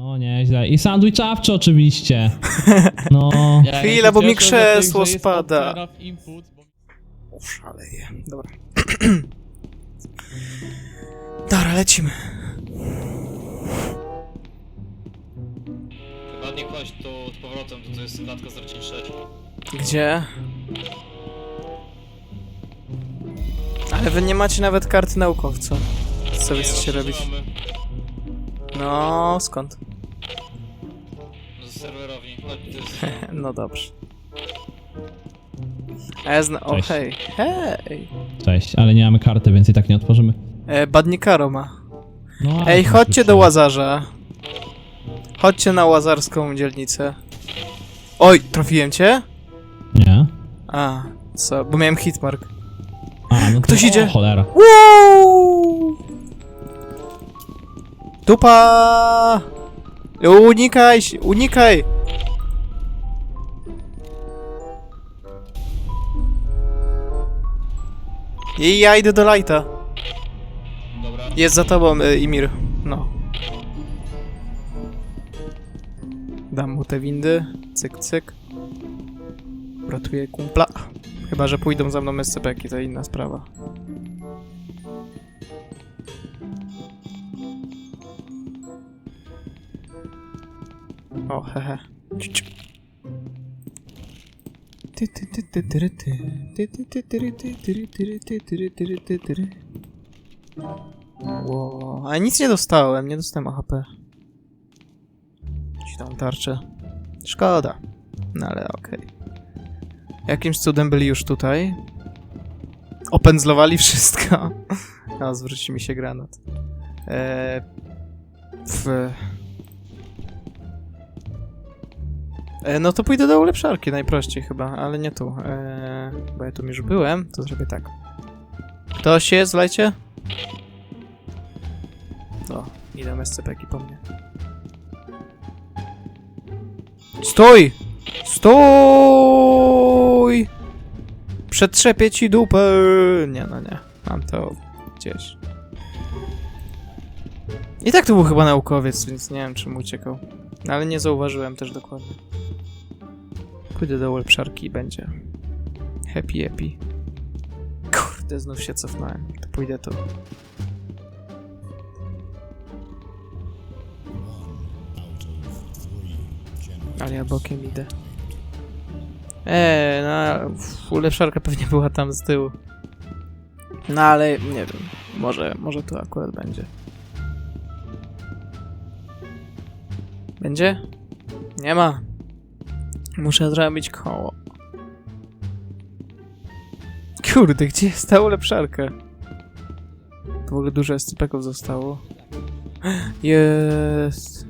No nieźle. I sandwichawcze oczywiście. No. Ja Chwila, bo mi krzesło spada. Szaleję. Dobra. Dobra, lecimy. Chyba nie kłaść tu z powrotem, to to jest klatka z 6. Gdzie? Ale wy nie macie nawet karty naukowca. Co wy chcecie robić? No, skąd? Z serwerowni. No. No dobrze. A ja zna... O, Cześć. hej. Hej! Cześć, ale nie mamy karty, więc i tak nie otworzymy. E, Badnikaro ma. No, ale Ej, to chodźcie do. Łazarza. Chodźcie na Łazarską dzielnicę. Oj, trafiłem cię? Nie? A, co? Bo miałem hitmark. A, no to... Ktoś idzie. O, cholera. Woo! Dupa! Unikaj, unikaj! I ja idę do lighta. Dobra. Jest za tobą, y, Imir. No. Dam mu te windy. Cyk, cyk. Ratuję kumpla. Chyba, że pójdą za mną SCP-ki, to inna sprawa. O, hehe. Ty, ty. Wow. Ale nic nie dostałem, nie dostałem AHP. Ci tam tarczę. Szkoda. No ale okej. Jakimś cudem byli już tutaj. Opędzlowali wszystko. No, zwróci mi się granat. Eee, w... E, no to pójdę do ulepszarki najprościej chyba, ale nie tu. E, bo ja tu już byłem, to zrobię tak. Jest w lajcie? O, idą SCP-ki po mnie. Stój! Stój! Przetrzepię ci dupę! Nie, no nie. Mam to gdzieś. I tak to był chyba naukowiec, więc nie wiem, czym uciekał. No, ale nie zauważyłem też dokładnie. Pójdę do ulepszarki i będzie. Happy, happy. Kurde, znów się cofnąłem. To pójdę tu. Ale ja bokiem idę. Eee, no, ulepszarka pewnie była tam z tyłu. No ale nie wiem, może, może tu akurat będzie. Będzie? Nie ma. Muszę zrobić koło. Kurde, gdzie jest ta ulepszarka? To w ogóle dużo SCP-ków zostało. Jest.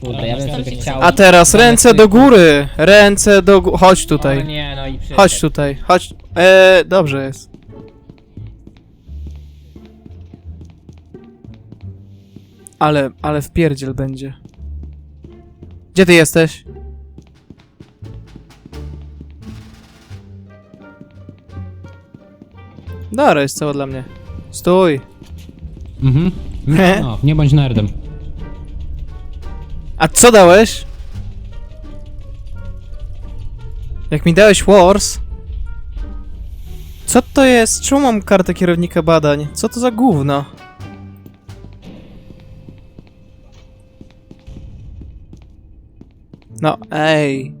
Kurde, ja bym sobie chciał... A teraz ręce do góry! Ręce do góry. Chodź O tutaj. nie, no i przyszedł. Chodź tutaj. Chodź. Eee, dobrze jest. Ale, ale w pierdziel będzie. Gdzie ty jesteś? Dobra, jest cała dla mnie. Stój. Mhm. No, nie bądź nerdem. A co dałeś? Jak mi dałeś Wars? Co to jest? Czemu mam kartę kierownika badań? Co to za gówno? No, ej.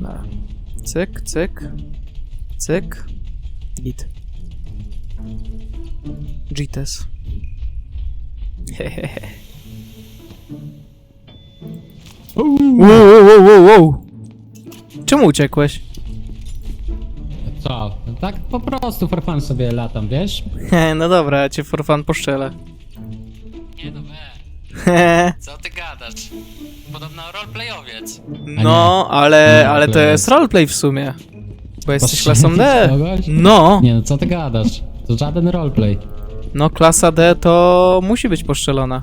No. Cyk, cyk. Cyk. Git. Gites. Hehehe. Wow, wow, wow, wow. Czemu uciekłeś? Co? Tak po prostu for fun sobie latam, wiesz? He, no dobra, ja cię for fun poszczelę. Co ty gadasz? Podobno roleplayowiec. no, ale, ale to roleplay. jest roleplay w sumie. Bo jesteś klasą D. kogoś? No, Nie no, co ty gadasz? To żaden roleplay. no klasa D to musi być poszczelona.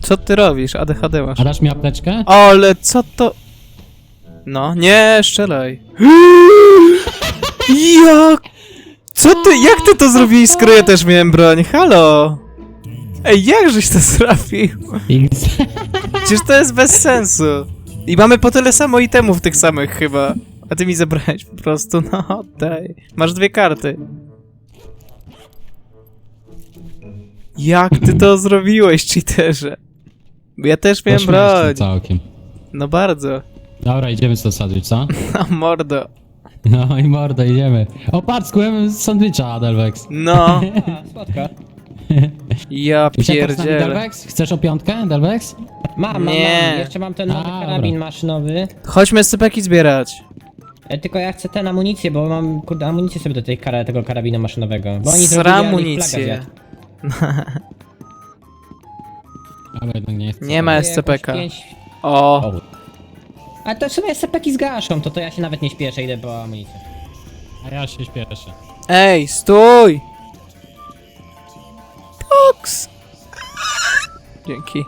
Co ty robisz? ADHD masz. A dasz mi apteczkę? Ale co to... No, nie, strzelaj. Jak? Co ty, jak ty to zrobiłeś, skoro ja też miałem broń? Halo? Ej, jak żeś to zrobił? Przecież to jest bez sensu. I mamy po tyle samo itemów tych samych chyba. A ty mi zabrałeś po prostu, no daj. Masz dwie karty. Jak ty to zrobiłeś, cheaterze? Bo ja też miałem broń. całkiem. No bardzo. Dobra, idziemy co sandwich, co? A mordo. No i mordo, idziemy. O, patrz, sandwicha, Delvex. No, A, słodko. ja pierdzielę. Delvex? Chcesz o piątkę, Delvex? Mam, mam, Nie. mam. Jeszcze mam ten nowy karabin maszynowy. Chodźmy scypeki zbierać. E, Tylko ja chcę ten amunicję, bo mam kurde amunicję sobie do tej kara, tego karabinu maszynowego. Bo oni zrobili, ale ich amunicję. plaga zjadł. Ale jednak nie chcę. Nie ma Jakoś SCPK. pięć- O, O. A to w sumie SCP-ki zgaszą, to to ja się nawet nie śpieszę, idę po amunicję. A ja się śpieszę. ej, stój! Box! Dzięki.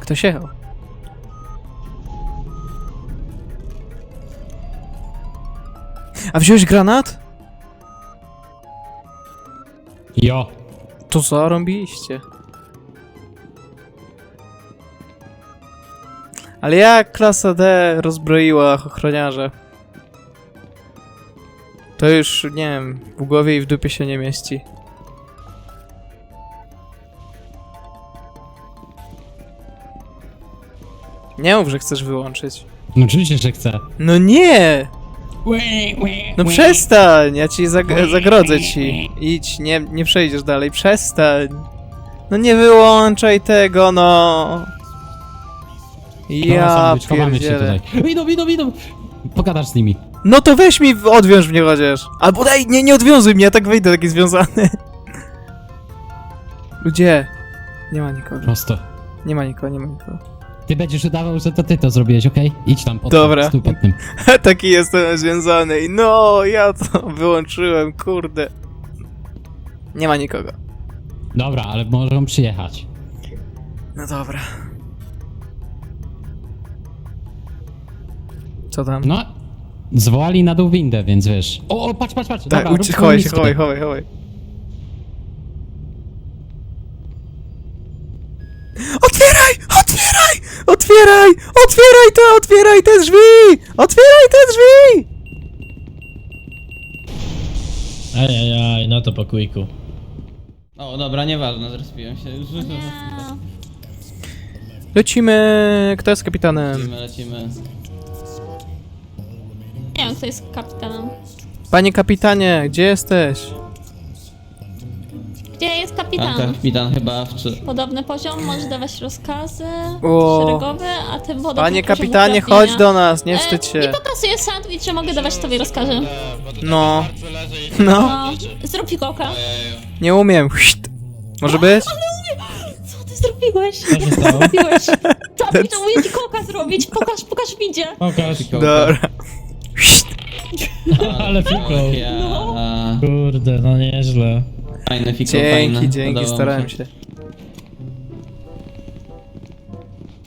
Ktoś jechał. A wziąłeś granat? Jo. To zarąbiliście. Ale jak klasa D rozbroiła ochroniarze? To już, nie wiem, w głowie i w dupie się nie mieści. Nie mów, że chcesz wyłączyć. No oczywiście, że chcę. No nie! No przestań! Ja ci zag zagrodzę ci. Idź, nie, nie przejdziesz dalej. Przestań! No nie wyłączaj tego, no! Ja chowamy się pierdzielę. tutaj. Idą, idą, idą. Pogadasz z nimi. No to weź mi, odwiąż mnie chociaż. Albo daj, nie, nie odwiązuj mnie, ja tak wyjdę taki związany. Ludzie. Nie ma nikogo. Prosto. Nie ma nikogo, nie ma nikogo. Ty będziesz udawał, że to ty to zrobiłeś, okej? Idź tam, pod Dobra. Stój pod tym. taki jestem związany i no, ja to wyłączyłem, kurde. Nie ma nikogo. Dobra, ale możemy przyjechać. No dobra. Co tam? No, zwołali na dół windę, więc wiesz. O, o patrz, patrz, patrz. Tak, Dobra, uci- rób chowaj się, chowaj, chowaj, chowaj. Otwieraj! Otwieraj! Otwieraj! Otwieraj to! Otwieraj te drzwi! Otwieraj te drzwi! Ajajaj, no to po quiku. O, dobra, nieważne, zrespiłem się. Już Lecimy! Kto jest kapitanem? lecimy, lecimy. Nie wiem, kto jest kapitanem. Panie kapitanie, gdzie jesteś? Gdzie jest A kapitan? kapitan chyba w czy... Podobny poziom, może dawać rozkazy O. szeregowe, a ty podobny Panie kapitanie, chodź do nas, nie wstydź E, się. Mi pokazuje sandwich, że mogę dawać tobie rozkazy. No. No, No, zrób fikołka. nie umiem. Chść. Może być? Co ty zrobiłeś? Co się stało? Zrobiłeś. Zabić, to umie fikołka zrobić. Pokaż, pokaż mi gdzie. Pokaż. Dobra. Chść. Ale fikoł. Ja... Kurde, no nieźle. Fajne fiko, fajne. Dzięki, dzięki, Podobało mi starałem się.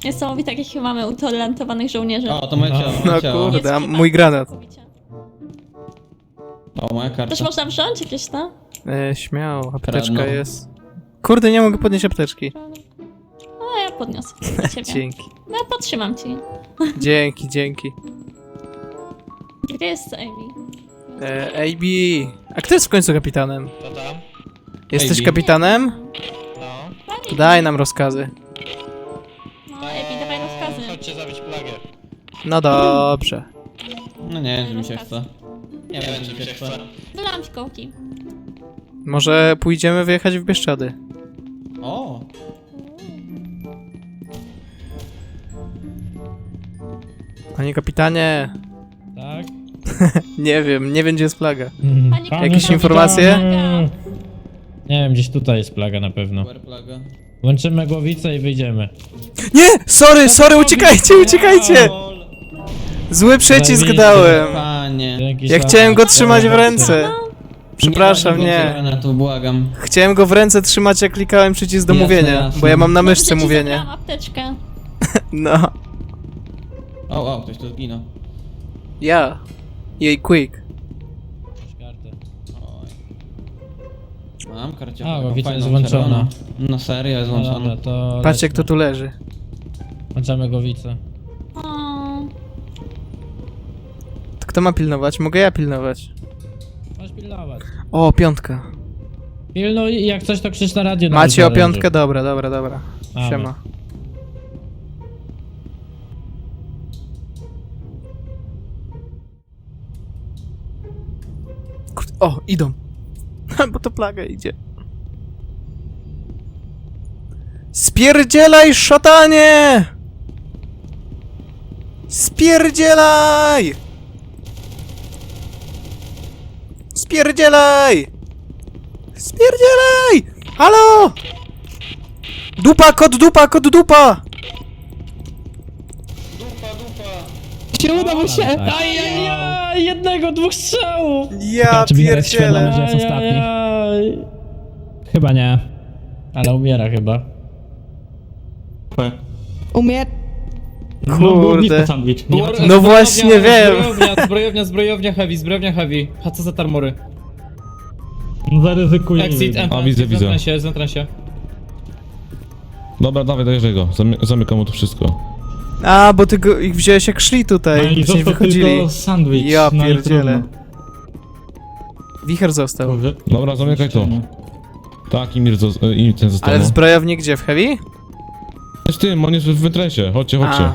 Niesamowite, jakich mamy utalentowanych żołnierzy. O, to moje No. ciało, No moje ciało. kurde, a mój granat. O, moja karta. Też można wziąć jakieś, no? E, śmiało, apteczka Kradną. jest. Kurde, nie mogę podnieść apteczki. No, ja podniosę dla ciebie. Dzięki. No, ja podtrzymam ci. Dzięki, dzięki. Gdzie jest Amy? E, AB. A kto jest w końcu kapitanem? To tam? Jesteś AB. kapitanem? No. To daj nam rozkazy. No, Amy, dawaj rozkazy. Chodźcie zabić plagę. No dobrze. No nie wiem, czy mi się chce. Nie wiem, czy mi się chce. Wylam fikołki. Może pójdziemy wyjechać w Bieszczady. O! Panie kapitanie, Tak? nie wiem, nie wiem gdzie jest flaga. Jakieś kapitanie. informacje? Nie wiem, gdzieś tutaj jest plaga na pewno. Super plaga. Łączymy głowicę i wyjdziemy. Nie! Sorry, sorry, uciekajcie, uciekajcie! Zły przycisk dałem. Panie. Jakiś Ja tam- chciałem go trzymać w ręce. Przepraszam, nie. nie. Granatu, błagam. Chciałem go w ręce trzymać, jak klikałem przycisk do Jasne, mówienia, jasne. bo ja mam na myszce mówienie. apteczkę. No. O, o, ktoś tu zginął. Ja. Jej quick. Mam karcie. A, bo widzę, jest włączona. No serio, jest No dobra, włączona. to Patrzcie, lećmy. kto tu leży. Włączamy głowicę. To kto ma pilnować? Mogę ja pilnować. Masz pilnować. O, piątka. Pilnuj i jak coś to krzycz na radio. na Macie o piątkę? Dobra, dobra, dobra. Mamy. Siema. Kurde, o, idą. Bo to plaga idzie. Spierdzielaj, szatanie! Spierdzielaj! Spierdzielaj! Spierdzielaj! Halo! Dupa, kot dupa, kot dupa! Się udało się! Tak. Ajajaj, jednego, dwóch strzałów! Ja Czy Wicher jest świadomy, pierdzielę. że jest ostatni? Ajajaj. Chyba nie. Ale umiera chyba. Umie... Kurde. sandwich. No właśnie wiem. Zbrojownia, zbrojownia, zbrojownia heavy, zbrojownia heavy. HC za tarmory. Zaryzykuję. Exit, A, widzę, widzę. Zentransie, zentransie. Dobra, dawaj, dojeżdżaj go. Zamy zamykam mu to wszystko. A, bo ty go, ich wziąłeś jak szli tutaj. No nie wychodzili. sandwich. Ja no i pierdzielę. trudno. Wicher został. Dobra, zamykaj to. Tak, i Mir zo- i ten został. Ale w no. zbrojowni gdzie? W heavy? Z tym, on jest w wentresie. Chodźcie, chodźcie. A,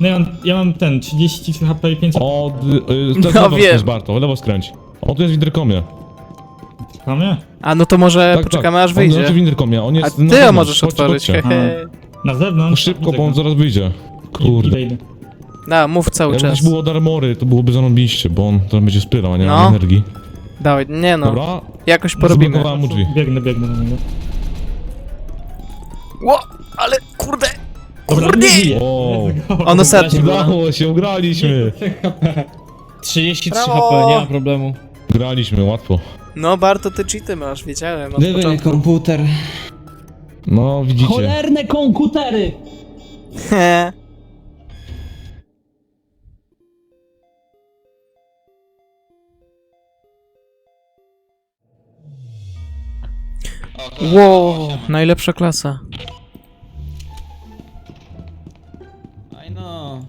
No ja mam, ja mam ten, 33 HP i 500 O, d- y, No lewo wiem. skręć, Barto, lewo skręć. On tu jest w interkomie. a no to może Tak, poczekamy tak. aż On wyjdzie. znaczy w interkomie, on A jest ty na ją zewnątrz. możesz Chodźcie, otworzyć, chodźcie. hehe. Na zewnątrz? No szybko, bo on zaraz wyjdzie. Kurde. Idę, idę. Da, mów cały Jakby czas. coś było od armory, to byłoby zarąbiście, bo on to będzie spylał, a nie No. ma energii. Dawaj, nie no, Dobra, jakoś porobimy. zablokowałem mu drzwi. Biegnę, biegnę do niego. Ło, ale kurde, Dobra, kurde! nie. O, On ostatni był. udało się, ugraliśmy. 33 Brawo! HP, nie ma problemu. Graliśmy, łatwo. No, Barto, ty cheaty masz, wiedziałem od Gdyby nie początku. komputer. No, widzicie. Cholerne komputery! Wow, najlepsza klasa. Aj no.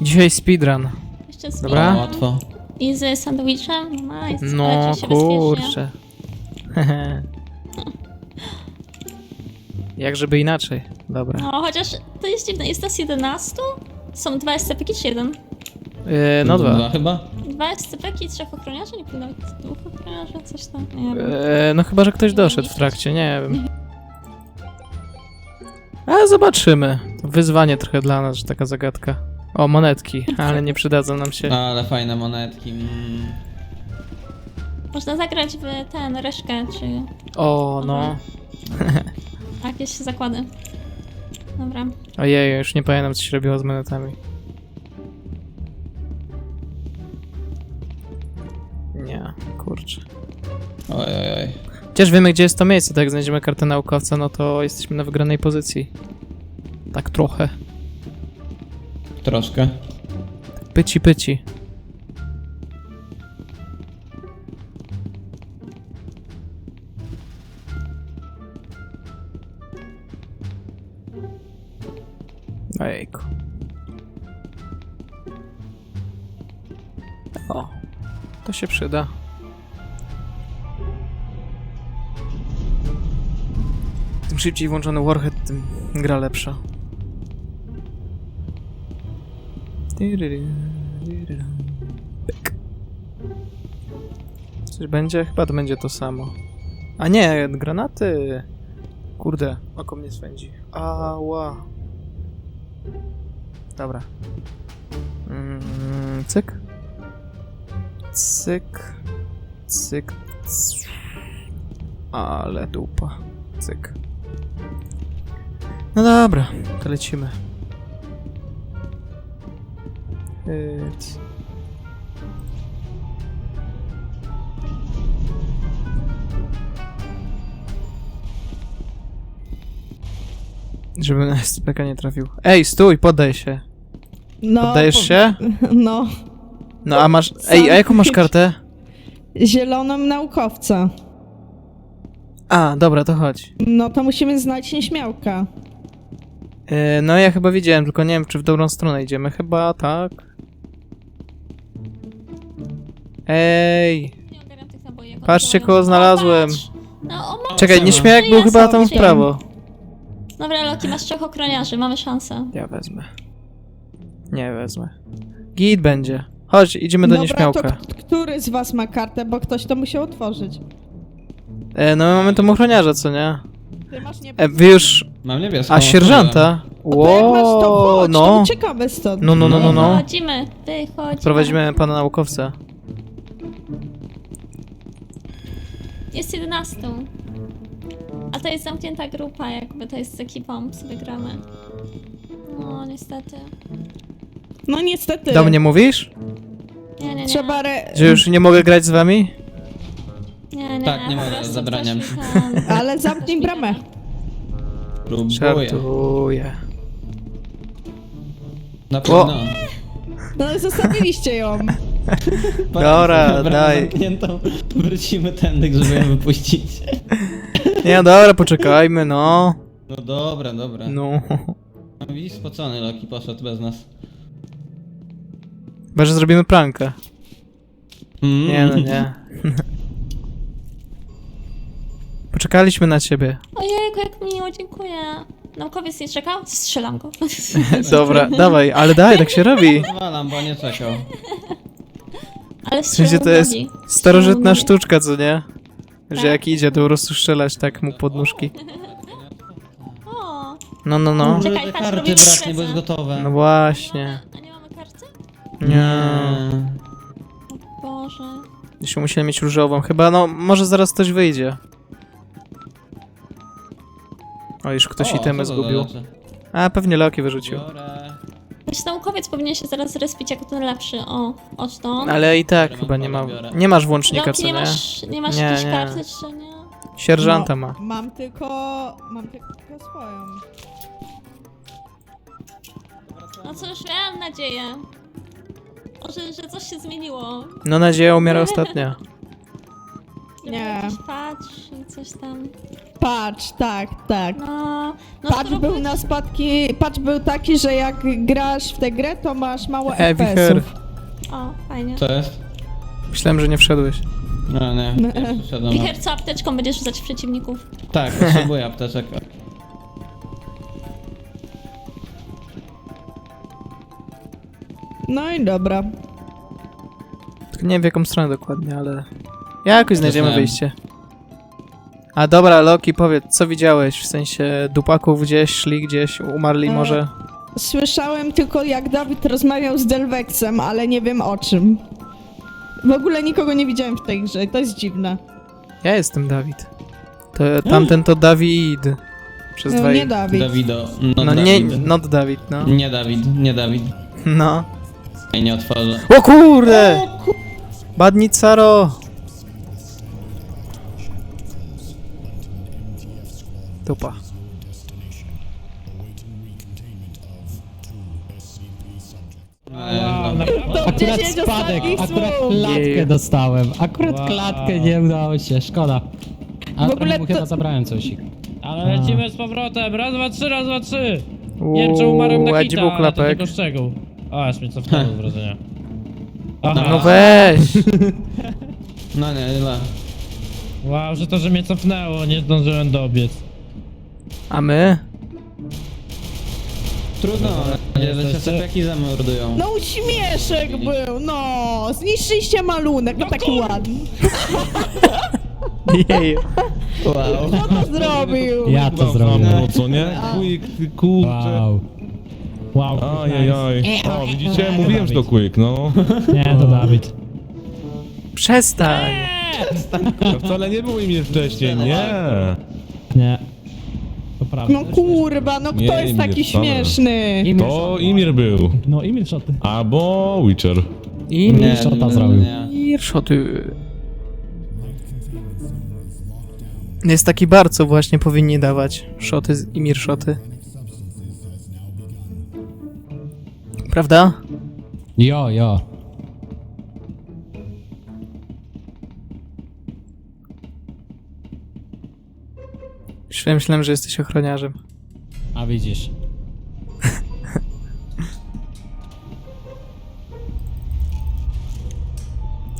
Dzisiaj speedrun. jeszcze z Dobra. O, łatwo. I z sandwichem? Nice, No leci się bezpiecznie. kurczę. Jak żeby inaczej. Dobra. No, chociaż to jest dziwne, jest nas 11? Są dwa SCP-ki czy jeden? Yy, no dwa. chyba? Dwa SCP-ki i trzech ochroniarzy? Nie powinno być dwóch ochroniarzy, coś tam, nie wiem. Yy, no chyba, że ktoś doszedł w trakcie, nie wiem. A zobaczymy. Wyzwanie trochę dla nas, że taka zagadka. O, monetki, ale nie przydadzą nam się. Ale fajne monetki. Mm. Można zagrać w ten, reszkę, czy O, no. jakieś zakłady. Dobra. Ojej, już nie pamiętam, co się robiło z monetami. Nie, kurczę. Oj, oj, oj. Chociaż wiemy, gdzie jest to miejsce, tak jak znajdziemy kartę naukowca, no to jesteśmy na wygranej pozycji. Tak trochę. Troszkę. Pyci, pyci. Ojejku. O, to się przyda. Tym szybciej włączony Warhead, tym gra lepsza. Pyk. Coś będzie? Chyba to będzie to samo. A nie, granaty! Kurde, oko mnie swędzi. Ała. Dobra. Mm, cyk. Cyk. Cyk. Ale dupa. Cyk. No dobra, to lecimy. Hyc. Żeby na SPK nie trafił. Ej, stój, poddaj się. No, Poddajesz po- się? No. No a masz... Ej, a jaką masz kartę? Zieloną naukowca. A, dobra, to chodź. No to musimy znaleźć nieśmiałka. E, no ja chyba widziałem, tylko nie wiem, czy w dobrą stronę idziemy. Chyba tak. Ej, Nie ogarniam tych naboi, jak Patrzcie, kogo znalazłem. No, o, ma- czekaj, nieśmiałek był Ja chyba tam w prawo. Dobra, Loki, masz trzech ochroniarzy, mamy szansę. Ja wezmę. Nie wezmę. Git będzie. Chodź, idziemy do Dobra, nieśmiałka. to k- który z was ma kartę, bo ktoś to musiał otworzyć. E, no my mamy tam ochroniarza, co nie? Ty masz nie... E, wy już... Mam niebieską. A, sierżanta? No to jak masz to Ło, chodź, to no. uciekamy stąd. No, no, no, no, no. Wychodzimy, wychodzimy. Prowadzimy pana naukowca. Jest 11. A to jest zamknięta grupa, jakby to jest z ekipą, sobie gramy. No, niestety. No niestety. Do mnie mówisz? Nie, nie, nie. Trzeba re... Że już nie mogę grać z wami? Nie, nie, Tak, nie mogę, zabraniam. coś mi tam- Ale zamknij bramę. Próbuję. Żartuję. Na pewno. No zostawiliście ją. Dobra, daj. Zamkniętą. Wrócimy tędy, żeby ją wypuścić. Nie, dobra, poczekajmy, no. No dobra, dobra. No. No. Widzisz, spocony Loki poszedł bez nas. Chyba, że zrobimy prankę. Mm. Nie, no nie. Poczekaliśmy na ciebie. Ojejku, jak miło, dziękuję. Naukowiec nie czekał? Strzelam go. Dobra, dawaj, ale daj, tak się robi. Zwalam, bo nie czekał. Ale W sensie to jest starożytna sztuczka, co nie? Że Tak. jak idzie, to po prostu strzelać tak mu pod nóżki. O, No, no, no. Czekaj, patrz, karty braknie, bo jest gotowe. No właśnie. Nie. O Boże. Jeśli musieli mieć różową. Chyba, no, może zaraz ktoś wyjdzie. O, już ktoś O, itemy zgubił. A, pewnie Loki wyrzucił. Biorę. Jakiś naukowiec powinien się zaraz respić jako ten lepszy. O, oż to. Ale i tak Biorę, chyba nie ma... biorę. Nie masz włącznika, Loki, co nie nie? masz, nie masz Nie, jakiejś nie. karty, czy nie? Sierżanta no, ma. Mam tylko... Mam tylko swoją. No cóż, miałam nadzieję. Może, że coś się zmieniło. No nadzieja umiera ostatnia. Nie. Jakiś patch i coś tam. Patrz, tak, tak. No, no Patch spróbuj- był na spadki... Patch był taki, że jak grasz w tę grę, to masz mało Heavy hair. FPS-ów. O, fajnie. Co jest? Myślałem, że nie wszedłeś. No nie, No. nie przyszedłem. Wicher, co apteczką będziesz rzucać w przeciwników? Tak, potrzebuję apteczek. No i dobra. Tylko nie wiem w jaką stronę dokładnie, ale... Jakoś znajdziemy wyjście. A dobra, Loki, powiedz, co widziałeś? W sensie dupaków gdzieś, szli gdzieś, umarli E, może? Słyszałem tylko jak Dawid rozmawiał z Delvexem, ale nie wiem o czym. W ogóle nikogo nie widziałem w tej grze, to jest dziwne. Ja jestem Dawid. To, tamten to Dawid. Przez No, dwa i... nie Dawid. Dawido. No, No nie, Dawid. not Dawid, no. Nie Dawid, nie Dawid. No. I nie otworzę. O kurde! Badnicaro! Dupa. To Akurat 10 spadek, ostatnich akurat słów. klatkę dostałem. Akurat Wow. klatkę nie udało się, szkoda. A W w ogóle ogóle mu to- chyba zabrałem coś. Ale lecimy z powrotem. Raz, dwa, trzy, raz, dwa, trzy. Nie wiem, czy umarłem na a gdzie hita, był ale to klapek? tylko szczegół. O, aż mnie cofnęło z wrażenia. Aha. No weź! no nie, źle. Wow, że to, że mnie cofnęło, nie zdążyłem dobiec. A my? Trudno, ale nadzieję, że się sepiaki zamordują. No uśmieszek był, no! Zniszczyliście malunek, no taki ładny. Jej. Wow. Kto to zrobił? Ja to zrobię. było, co nie? Quick, kurczę. Wow. Wow. Ajajaj. O, widzicie? Mówiłem, że to quick, no. Nie, to Dawid. Przestań! To wcale nie było imię wcześniej, nie. Nie. To prawda. No kurwa, no kto Nie, jest taki śmieszny? To Imir był. No i milszoty. Albo Witcher. I Nie. Shota zrobił. nie. Szoty. Jest taki bar, co właśnie powinni dawać. Szoty z Imir szoty. Prawda? Jo, jo. Myślałem, że jesteś ochroniarzem. A widzisz.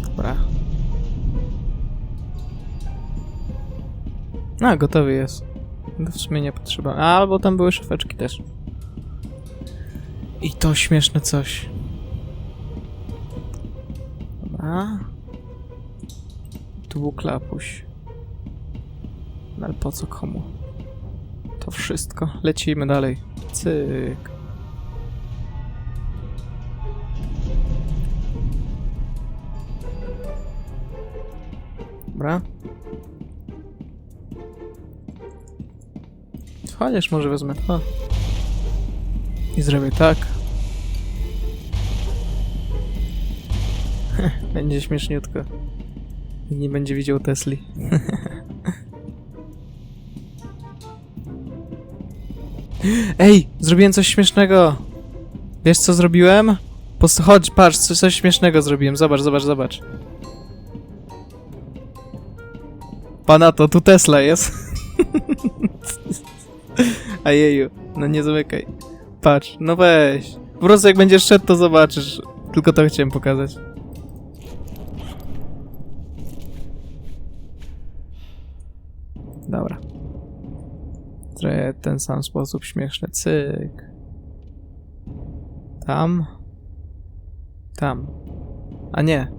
Dobra. A, gotowy jest. No w sumie nie potrzeba. A, albo tam były szafeczki też. I to śmieszne coś. Dobra. Tu był klapuś. No ale po co komu? To wszystko. Lecimy dalej. Cyk. Dobra. Chociaż może wezmę to. I zrobię tak. będzie śmieszniutko. Nie będzie widział Tesli. Ej, zrobiłem coś śmiesznego. Wiesz co zrobiłem? Pos chodź, patrz, coś, coś śmiesznego zrobiłem. Zobacz, zobacz, zobacz. Pana to, tu Tesla jest. Ajeju, no nie zamykaj. Patrz, no weź. Po prostu jak będziesz szedł, to zobaczysz. Tylko to chciałem pokazać. Dobra. Trochę ten sam sposób śmieszny. Cyk. Tam. Tam. A nie.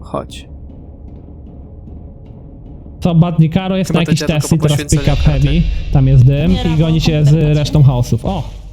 Chodź. To Badnikaro jest Chyba na jakiś Tesli, po teraz pick up heavy. Tam jest dym Nie, i goni się z resztą house'ów. O!